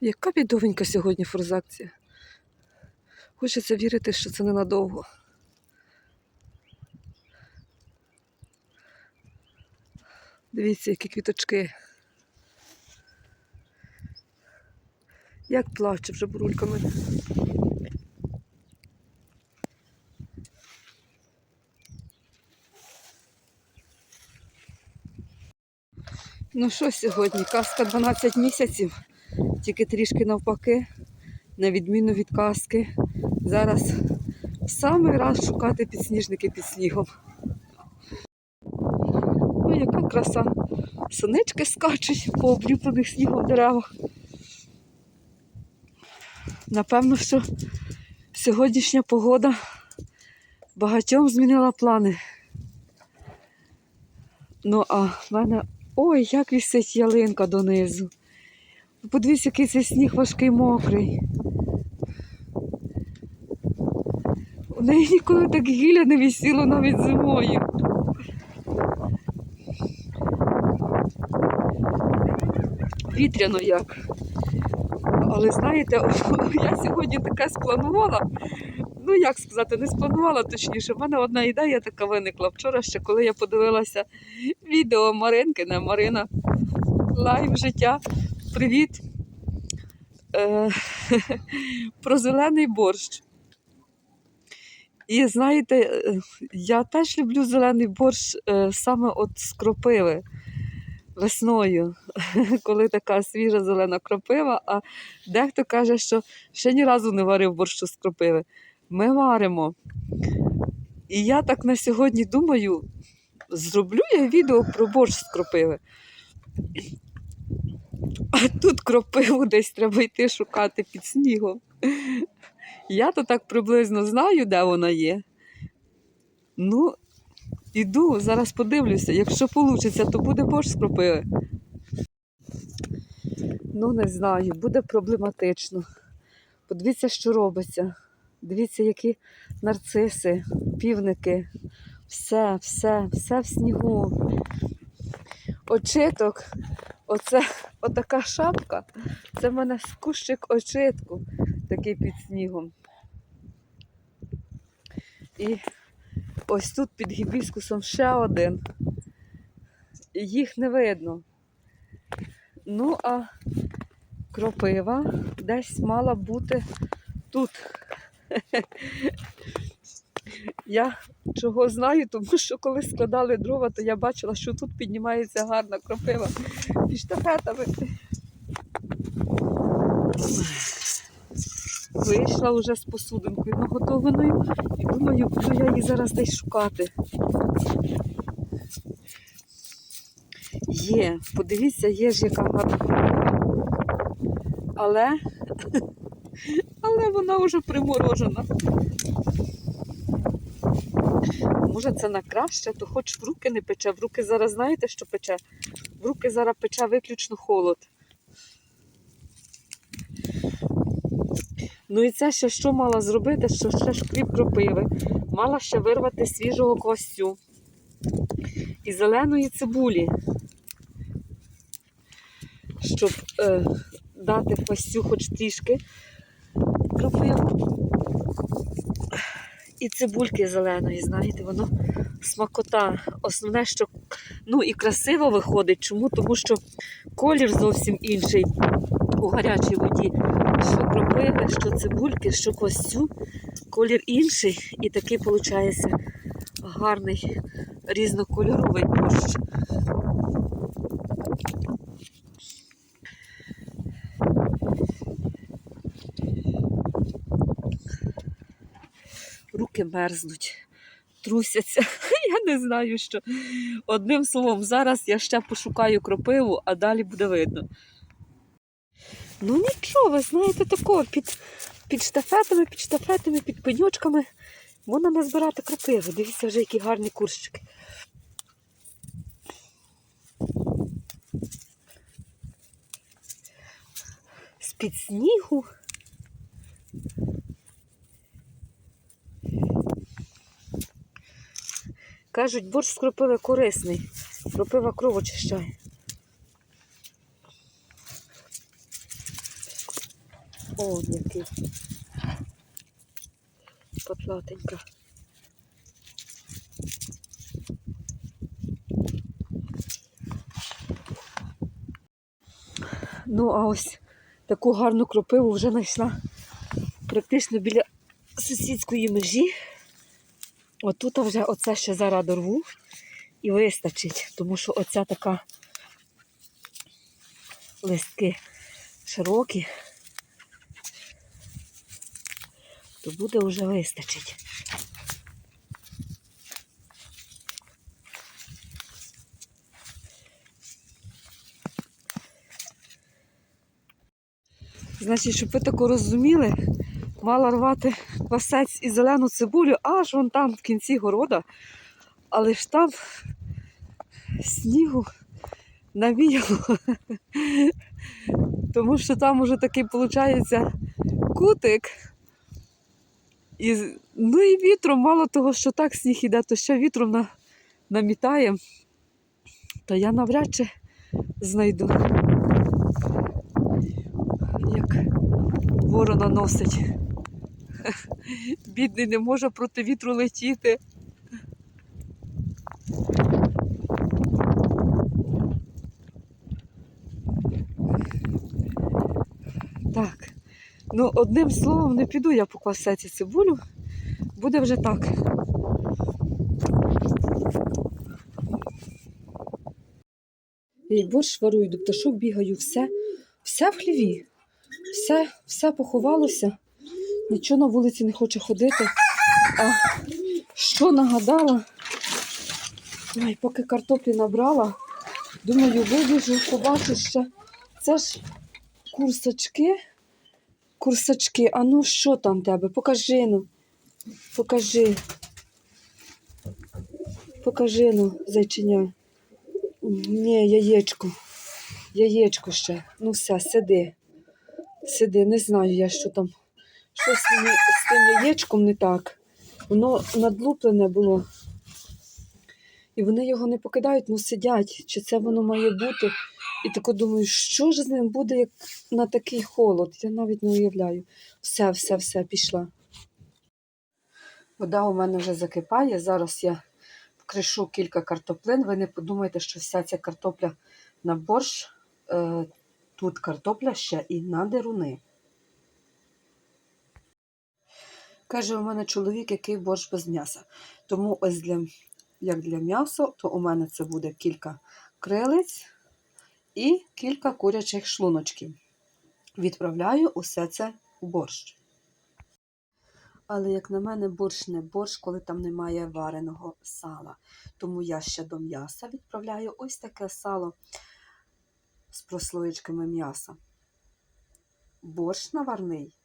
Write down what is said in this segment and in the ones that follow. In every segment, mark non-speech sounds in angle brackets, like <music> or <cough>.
Яка бідовенька сьогодні форзакція. Хочеться вірити, що це ненадовго. Дивіться, які квіточки. Як плаче вже бурульками. Ну що сьогодні? Казка 12 місяців, тільки трішки навпаки, на відміну від казки. Зараз в самий раз шукати підсніжники під снігом. Ой, яка краса. Синички скачуть по обліплених снігом деревах. Напевно, що сьогоднішня погода багатьом змінила плани. Ну, а в мене ой, як вісить ялинка донизу. Подивіться, який цей сніг важкий мокрий. У неї ніколи так гілля не висіло навіть зимою. Вітряно як. Але знаєте, <laughs> я сьогодні таке спланувала. Ну, як сказати, не спланувала точніше. У мене одна ідея така виникла вчора, ще коли я подивилася відео Маринки, не Марина. Лайв життя. Привіт. Е, <laughs> про зелений борщ. І знаєте, е, я теж люблю зелений борщ е, саме от з кропиви весною, <laughs> коли така свіжа зелена кропива, а дехто каже, що ще ні разу не варив борщу з кропиви. Ми варимо. І я так на сьогодні думаю, зроблю я відео про борщ з кропиви. А тут кропиву десь треба йти шукати під снігом. Я то так приблизно знаю, де вона є. Ну, іду, зараз подивлюся. Якщо вийде, то буде борщ з кропиви. Ну, не знаю, буде проблематично. Подивіться, що робиться. Дивіться, які нарциси, півники. Все, все, все в снігу. Очиток, оце <laughs> отака шапка. Це в мене кущик очитку, такий під снігом. І ось тут під гібіскусом ще один. Їх не видно. Ну, а кропива десь мала бути тут. <laughs> Я чого знаю, тому що коли складали дрова, то я бачила, що тут піднімається гарна кропива під штафетами. Вийшла вже з посудинкою наготованою і думаю, буду я її зараз десь шукати. Є, подивіться, є ж яка гарна. Але, <laughs> але вона вже приморожена. Може це на краще, то хоч в руки не пече. В руки зараз знаєте, що пече? В руки зараз пече виключно холод. Ну і це ще що мала зробити, що ще шкріп кропиви. Мала ще вирвати свіжого квасцю і зеленої цибулі, щоб е, дати квасцю хоч трішки кропиву. І цибульки зеленої, знаєте, воно смакота. Основне, що ну і красиво виходить. Чому? Тому що колір зовсім інший у гарячій воді. Що кропиви, що цибульки, що костю, колір інший. І такий виходить гарний різнокольоровий борщ. Руки мерзнуть, трусяться. <laughs> Я не знаю, що. Одним словом, зараз я ще пошукаю кропиву, а далі буде видно. Ну нічого, ви знаєте, такого під, під штафетами, під штафетами, під пеньочками можна назбирати кропиву. Дивіться, вже які гарні курщики. З-під снігу. Кажуть, борщ з кропиви корисний. Кропива кров очищає. О, який. Потлатенька. Ну, а ось таку гарну кропиву вже знайшла практично біля сусідської межі. Отут вже оце ще зараз дорву і вистачить, тому що оця така листки широкі, то буде вже вистачить. Значить, щоб ви тако розуміли, мала рвати квасець і зелену цибулю аж вон там в кінці города, але ж там снігу навіяло. <laughs> Тому що там уже такий виходить кутик. І, ну і вітром, мало того, що так сніг іде, то ще вітром на, намітає, то я навряд чи знайду, як ворона носить. <laughs> Бідний не може проти вітру летіти. Так. Ну, одним словом, не піду я по квасеці цибулю. Буде вже так. Я борщ варую, до пташок бігаю, все, все в хліві. Все, все поховалося. Нічого на вулиці не хоче ходити. А що нагадала? Ой, поки картоплі набрала, думаю, вибіжу, побачу ще. Це ж курсачки. Курсачки, а ну що там тебе? Покажи ну. Покажи. Покажи ну, зайчиня. Ні, яєчко. Яєчко ще. Ну все, сиди. Сиди, не знаю я, що там. Щось з тим яєчком не так. Воно надлуплене було. І вони його не покидають, ну сидять. Чи це воно має бути? І тако думаю, що ж з ним буде, як на такий холод? Я навіть не уявляю. Все, все, все, пішла. Вода у мене вже закипає. Зараз я вкришу кілька картоплин. Ви не подумайте, що вся ця картопля на борщ. Е, тут картопля ще і на деруни. Каже, у мене чоловік, який борщ без м'яса. Тому ось для, як для м'яса, то у мене це буде кілька крилиць і кілька курячих шлуночків. Відправляю усе це у борщ. Але, як на мене, борщ не борщ, коли там немає вареного сала. Тому я ще до м'яса відправляю ось таке сало з прослоєчками м'яса. Борщ наварний,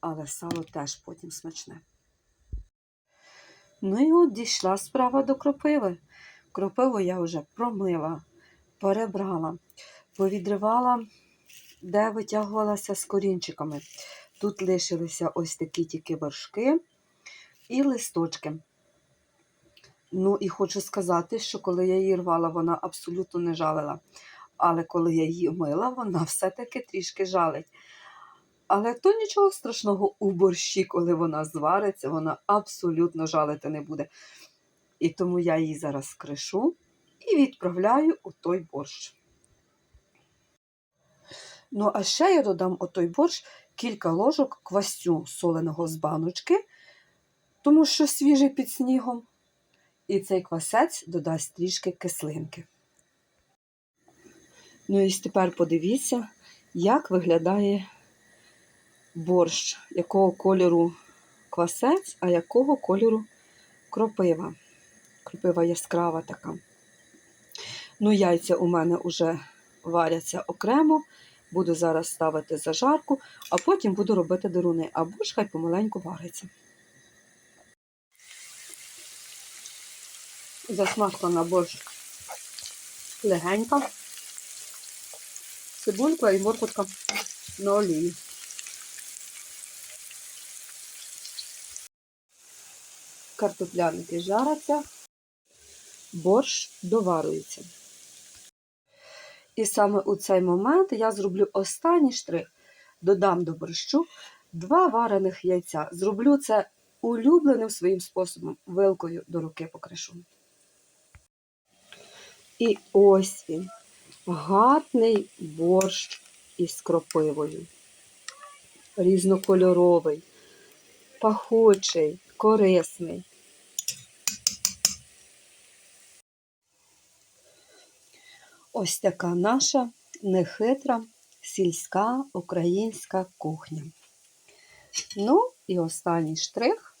але сало теж потім смачне. Ну і от дійшла справа до кропиви. Кропиву я вже промила, перебрала, повідривала, де витягувалася з корінчиками. Тут лишилися ось такі тільки вершки і листочки. Ну і хочу сказати, що коли я її рвала, вона абсолютно не жалила. Але коли я її мила, вона все-таки трішки жалить. Але то нічого страшного у борщі, коли вона звариться, вона абсолютно жалити не буде. І тому я її зараз кришу і відправляю у той борщ. Ну, а ще я додам у той борщ кілька ложок квасцю соленого з баночки, тому що свіжий під снігом. І цей квасець додасть трішки кислинки. Ну і тепер подивіться, як виглядає борщ, якого кольору квасець, а якого кольору кропива. Кропива яскрава така. Ну, яйця у мене вже варяться окремо. Буду зараз ставити зажарку, а потім буду робити деруни, а борщ хай помаленьку вариться. Засмажка на борщ легенька. Цибулька і моркотка на олії. Картопляники жаряться, борщ доварюється. І саме у цей момент я зроблю останній штрих. додам до борщу два варених яйця. Зроблю це улюбленим своїм способом, вилкою до руки покришу. І ось він, гарний борщ із кропивою. Різнокольоровий, пахучий, корисний. Ось така наша нехитра сільська українська кухня. Ну і останній штрих.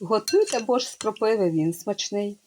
Готуйте борщ з кропиви, він смачний.